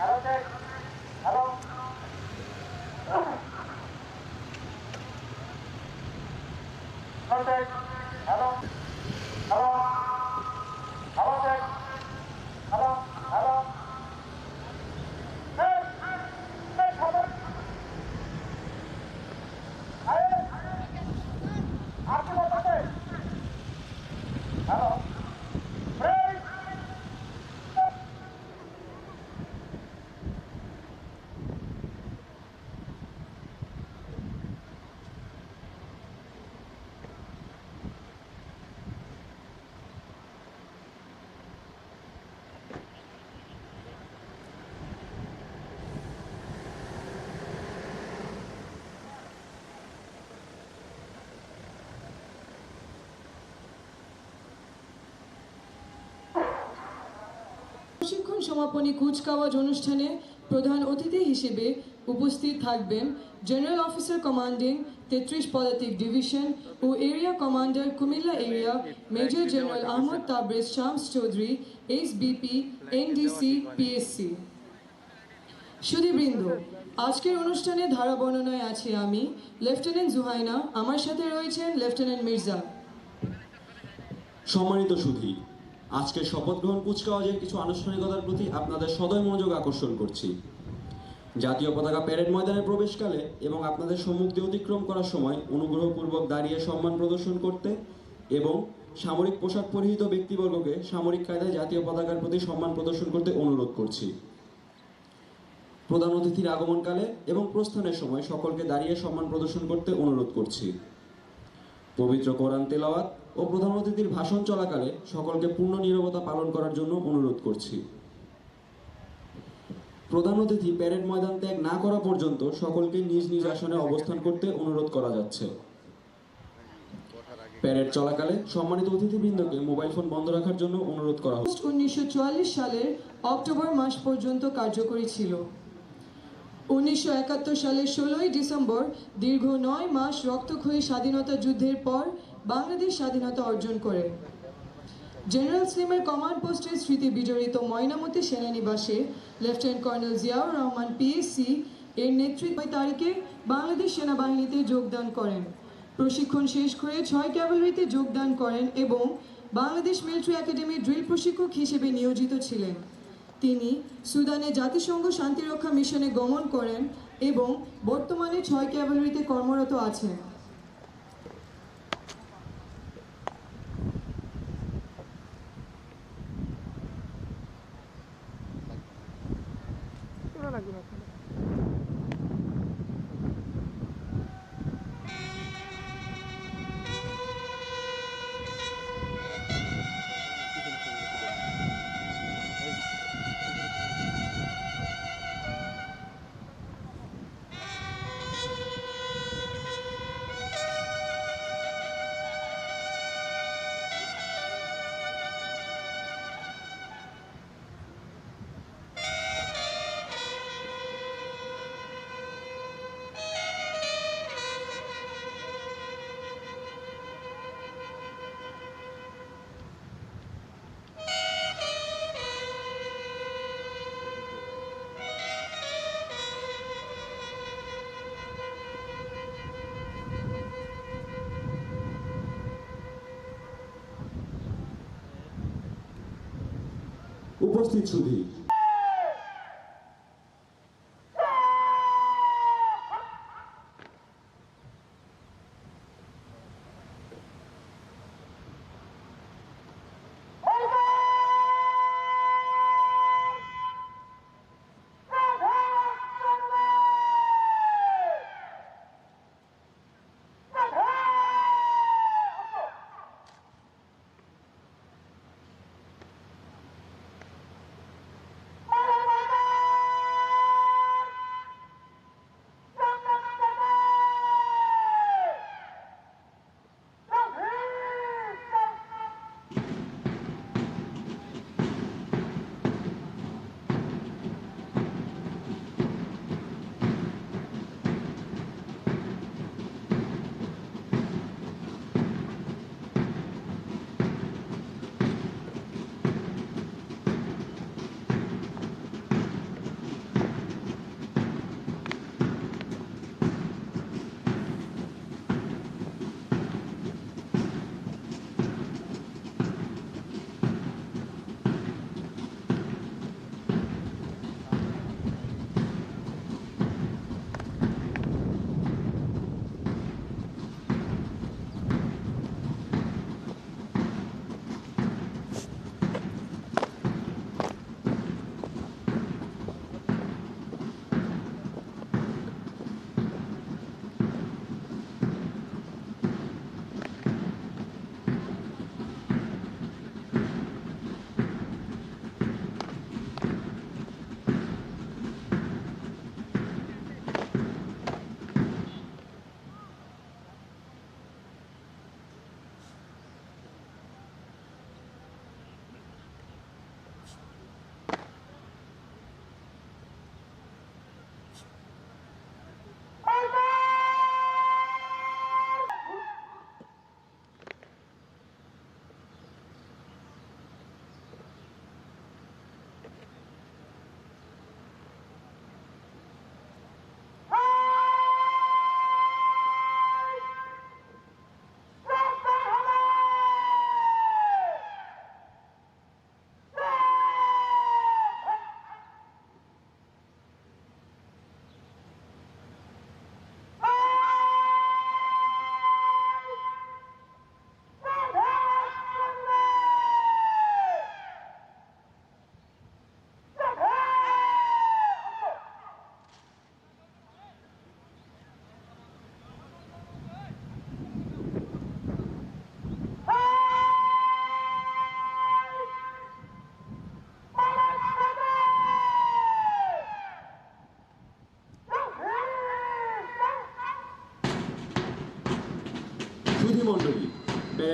check. সমাপনী কুচকাওয়াজ অনুষ্ঠানে প্রধান অতিথি হিসেবে উপস্থিত থাকবেন জেনারেল অফিসার কমান্ডিং তেত্রিশ পদাতিক ডিভিশন ও area commander Comilla area major general Ahmed Tabrez Shams Chowdhury S BP NDC PSC সুধীবৃন্দ, আজকের অনুষ্ঠানে ধারা বর্ণনায় আছি আমি লেফটেন্যান্ট জুহাইনা আমার সাথে রয়েছেন লেফটেন্যান্ট মির্জা সম্মানিত সুধী আজকের শপথ গ্রহণ কুচকাওয়াজের কিছু আনুষ্ঠানিকতার প্রতি আপনাদের সদয় মনোযোগ আকর্ষণ করছি। জাতীয় পতাকা প্যারেড ময়দানে প্রবেশকালে এবং আপনাদের সম্মুখ দিয়ে অতিক্রম করার সময় অনুগ্রহপূর্বক দাঁড়িয়ে সম্মান প্রদর্শন করতে এবং সামরিক পোশাক পরিহিত ব্যক্তিবর্গকে সামরিক কায়দায় জাতীয় পতাকার প্রতি সম্মান প্রদর্শন করতে অনুরোধ করছি। প্রধান অতিথির আগমনকালে এবং প্রস্থানের সময় সকলকে দাঁড়িয়ে সম্মান প্রদর্শন করতে অনুরোধ করছি। পবিত্র কোরআন তেলাওয়াত ও প্রধান অতিথির ভাষণ চলাকালে সকলকে পূর্ণ নীরবতা পালন করার জন্য অনুরোধ করছি। প্রধান অতিথি প্যারেড ময়দান ত্যাগ না করা পর্যন্ত সকলকে নিজ নিজ আসনে অবস্থান করতে অনুরোধ করা যাচ্ছে। প্যারেড চলাকালে সম্মানিত অতিথিবৃন্দকে মোবাইল ফোন বন্ধ রাখার জন্য অনুরোধ করা হচ্ছে। উনিশশো সালের অক্টোবর মাস পর্যন্ত কার্যকরী ছিল। উনিশশো একাত্তর সালের ষোলোই ডিসেম্বর দীর্ঘ নয় মাস রক্তক্ষয়ী স্বাধীনতা যুদ্ধের পর বাংলাদেশ স্বাধীনতা অর্জন করে। জেনারেল স্লিমের কমান্ড পোস্টের স্মৃতি বিজড়িত ময়নামতি সেনানিবাসে lieutenant colonel Ziaur Rahman PSC এর নেতৃত্বে তারিখে বাংলাদেশ সেনাবাহিনীতে যোগদান করেন। প্রশিক্ষণ শেষ করে ছয় ক্যাভালরিতে যোগদান করেন এবং বাংলাদেশ মিলিটারি একাডেমির ড্রিল প্রশিক্ষক হিসেবে নিয়োজিত ছিলেন। তিনি সুদানে জাতিসংঘ শান্তিরক্ষা মিশনে গমন করেন এবং বর্তমানে ছয় ক্যাভালরিতে কর্মরত আছেন। উপস্থিত সুধী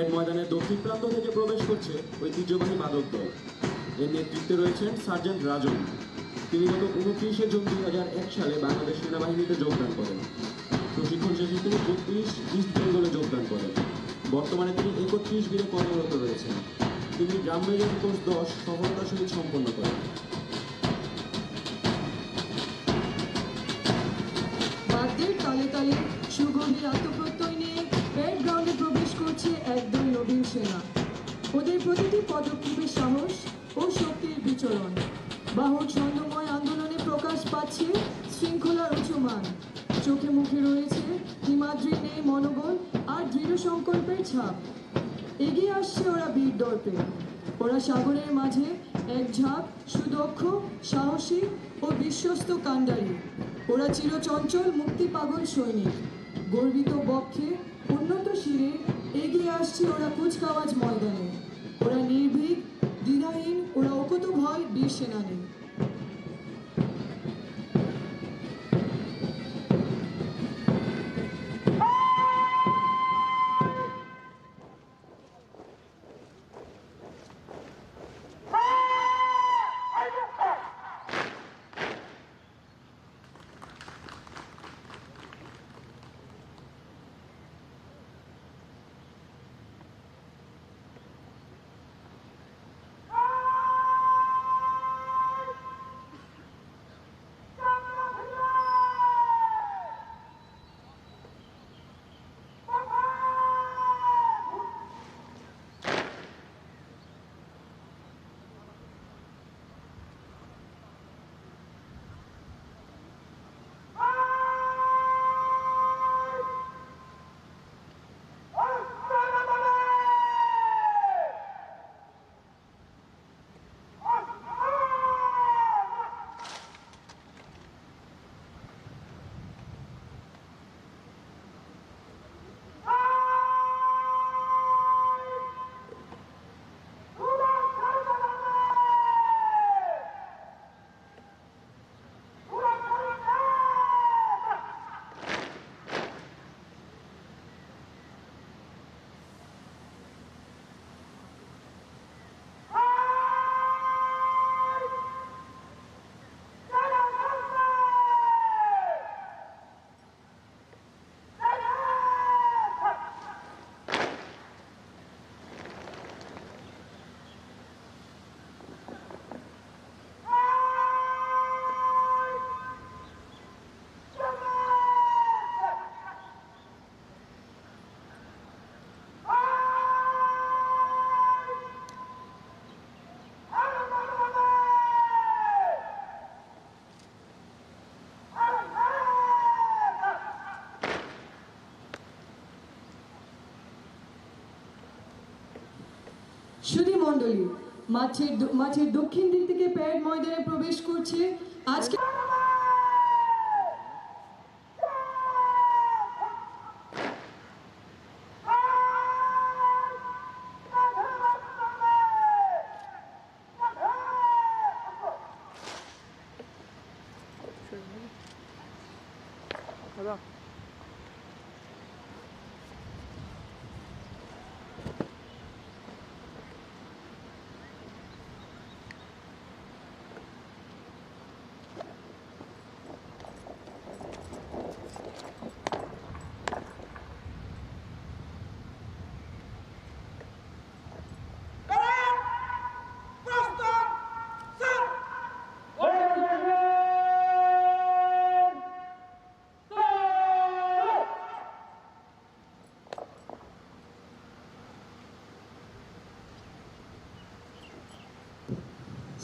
প্যারেড ময়দানের দক্ষিণ প্রান্ত থেকে প্রবেশ করছে ঐতিহ্যবাহী মাদক দল। এর নেতৃত্বে রয়েছেন সার্জেন্ট রাজন। তিনি গত উনত্রিশে জুন দুই হাজার এক সালে বাংলাদেশ সেনাবাহিনীতে যোগদান করেন। প্রশিক্ষণ শেষে তিনি বত্রিশ ইস্ট বেঙ্গলে যোগদান করেন। বর্তমানে তিনি একত্রিশ বীরে কর্মরত রয়েছেন। তিনি গ্রাম রেঞ্জ কোর্স দশ সফলতার সহিত সম্পন্ন করেন। তালে তালে সুগভীর আত্মপ্রত্যয় নিয়ে প্যারেড গ্রাউন্ডে প্রবেশ করছে একদল নবীন সেনা। ওদের প্রতিটি পদক্ষেপে সাহস ও শক্তির বিচরণ। বাহক ছন্দময় আন্দোলনে প্রকাশ পাচ্ছে শৃঙ্খলার উঁচু মান চোখে মুখে রয়েছে হিমাদ্রির নেই মনোবল আর দৃঢ় সংকল্পের ছাপ। এগিয়ে আসছে ওরা বীর দর্পে ওরা সাগরের মাঝে এক ঝাঁক, সুদক্ষ, সাহসী ও বিশ্বস্ত কাণ্ডারী। ওরা চিরচঞ্চল মুক্তি পাগল সৈনিক। গর্বিত বক্ষে উন্নত শিরে এগিয়ে আসছে ওরা কুচকাওয়াজ ময়দানে। ওরা নির্ভীক, দ্বিধাহীন, ওরা অকুত ভয় বীর সেনানী। সুধী মণ্ডলী মাঠের মাঠের দক্ষিণ দিক থেকে প্যারেড ময়দানে প্রবেশ করছে। আজকে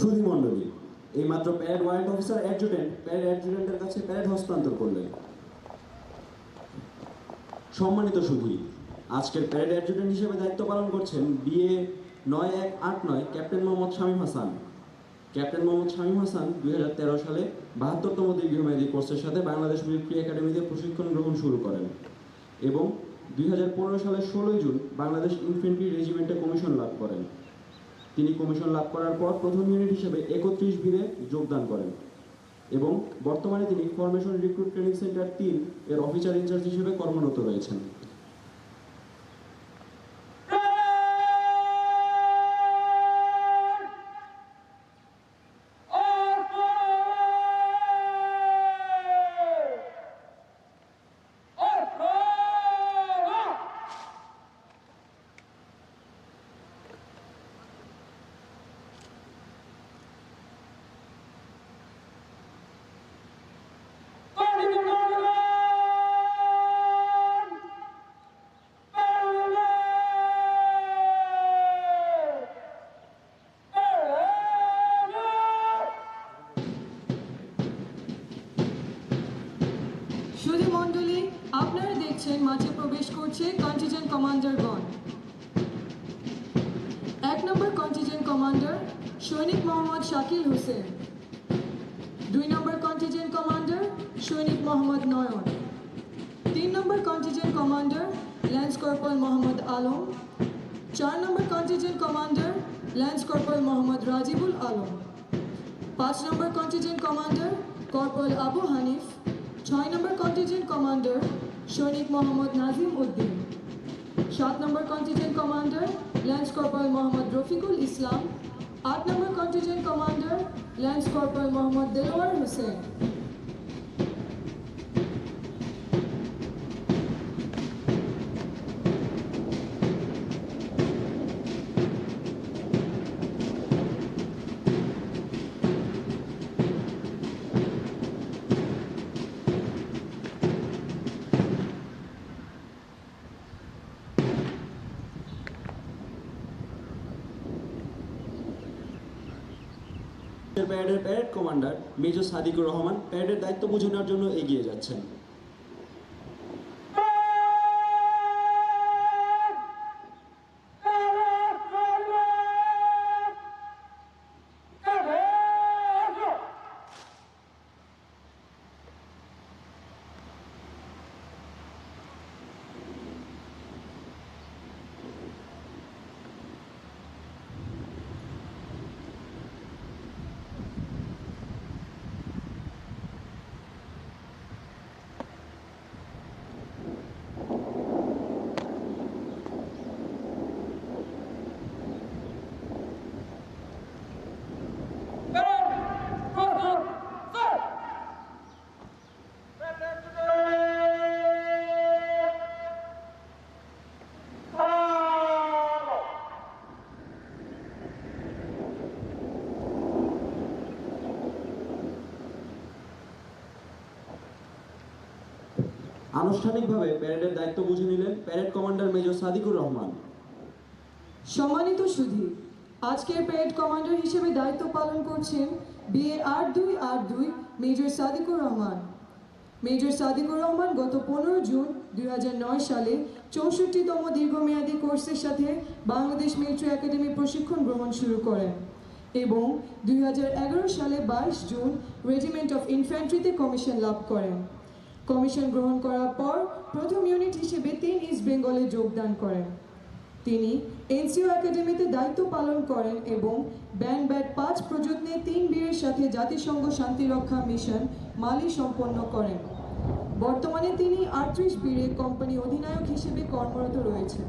সুধী মণ্ডলী। এইমাত্র parade warrant officer adjutant parade অ্যাডজুটেন্টের কাছে প্যারেড হস্তান্তর করলেন। সম্মানিত সুধী, আজকের প্যারেড অ্যাডজুটেন্ট হিসেবে দায়িত্ব পালন করছেন বিএ নয় এক আট নয় ক্যাপ্টেন মোহাম্মদ শামীম হাসান। ক্যাপ্টেন মোহাম্মদ শামীম হাসান দুই হাজার তেরো সালে বাহাত্তরতম দীর্ঘমেয়াদী কোর্সের সাথে বাংলাদেশ মিলিটারি একাডেমিতে প্রশিক্ষণ গ্রহণ শুরু করেন এবং দুই হাজার পনেরো সালের ষোলোই জুন বাংলাদেশ ইনফেন্ট্রি রেজিমেন্টে কমিশন লাভ করেন। তিনি কমিশন লাভ করার পর প্রথম ইউনিট হিসেবে একত্রিশ ভিড়ে যোগদান করেন এবং বর্তমানে তিনি ফরমেশন রিক্রুট ট্রেনিং সেন্টার তিন এর অফিসার ইনচার্জ হিসেবে কর্মরত রয়েছেন। মাঠে প্রবেশ করছে কন্টিজেন্ট কমান্ডারগণ এক নম্বর কন্টিজেন্ট কমান্ডার সৈনিক মোহাম্মদ শাকিল হোসেন। দুই নম্বর কন্টিজেন্ট কমান্ডার সৈনিক মোহাম্মদ নয়ন। তিন number contingent commander lance corporal Mohammad Alam. চার number contingent commander lance corporal Mohammad Rajibul Alam. পাঁচ number contingent commander corporal Abu Hanif. ছয় নম্বর কন্টিজেন্ট কমান্ডার সৈনিক মোহাম্মদ নাজিম উদ্দিন। সাত number contingent commander lance corporal Mohammad Rafiqul Islam. আট number contingent commander lance corporal Mohammad Delowar Hossain. প্যারেডের parade commander major Sadikur Rahman প্যারেডের দায়িত্ব বুঝে নেওয়ার জন্য এগিয়ে যাচ্ছেন। আনুষ্ঠানিকভাবে প্যারেডের দায়িত্ব বুঝে নিলেন parade commander major Sadikur Rahman. সম্মানিত সুধী আজকের প্যারেড কমান্ডার হিসেবে দায়িত্ব পালন করছেন বিএ আট দুই আট দুই মেজর সাদিকুর রহমান। মেজর সাদিকুর রহমান গত পনেরো জুন দুই হাজার নয় সালে চৌষট্টিতম দীর্ঘমেয়াদী কোর্সের সাথে বাংলাদেশ মিলিটারি একাডেমি প্রশিক্ষণ গ্রহণ শুরু করেন এবং দুই হাজার এগারো সালে বাইশ জুন রেজিমেন্ট অফ ইনফ্যান্ট্রিতে কমিশন লাভ করেন। কমিশন গ্রহণ করার পর প্রথম ইউনিট হিসেবে তিন ইস্ট বেঙ্গলে যোগদান করেন। তিনি এনসিও একাডেমিতে দায়িত্ব পালন করেন এবং ব্যান্ড ব্যাট পাঁচ প্রযত্নে তিন বীরের সাথে জাতিসংঘ শান্তিরক্ষা মিশন মালি সম্পন্ন করেন। বর্তমানে তিনি আটত্রিশ বীরে কোম্পানি অধিনায়ক হিসেবে কর্মরত রয়েছেন।